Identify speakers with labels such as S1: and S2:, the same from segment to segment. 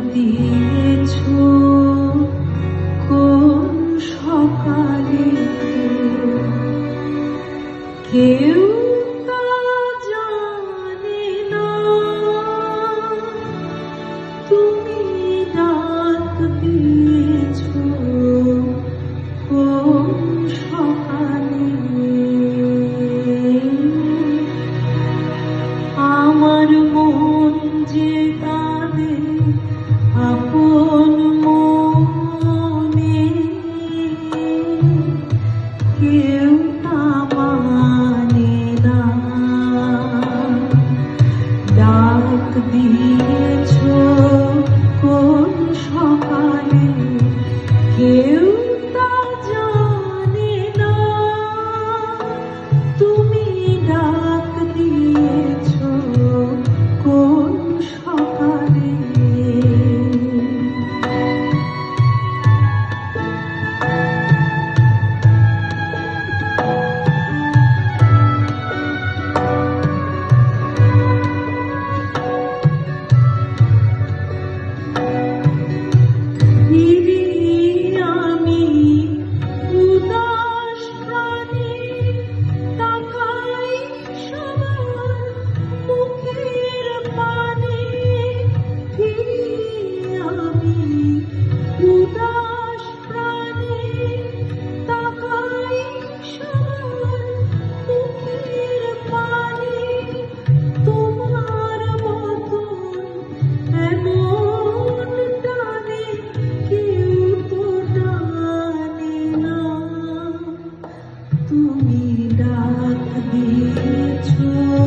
S1: দিয়েছ কোন সকালে? কেউ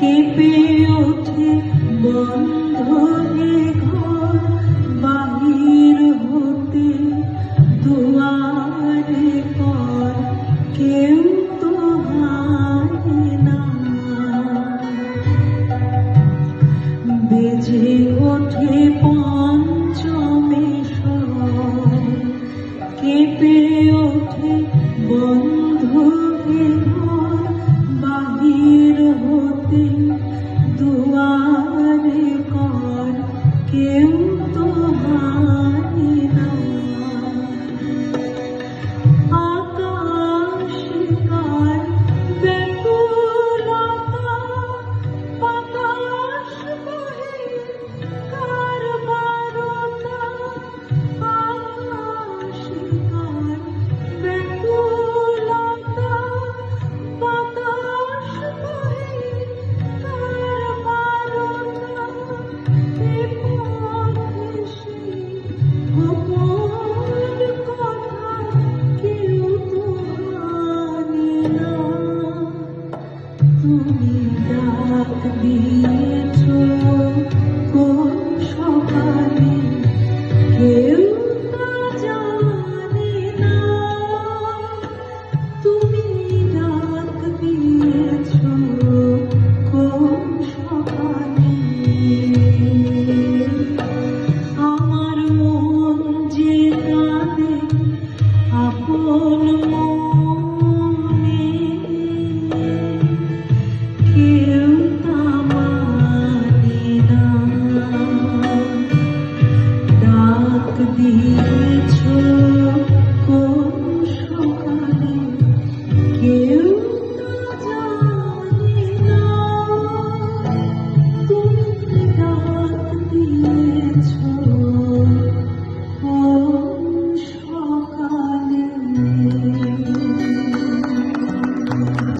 S1: কেঁপে ওঠে বন্ধ ঘর বাহির হতে দুয়ারে কর কেউ তো না। বেজে ওঠে তোমার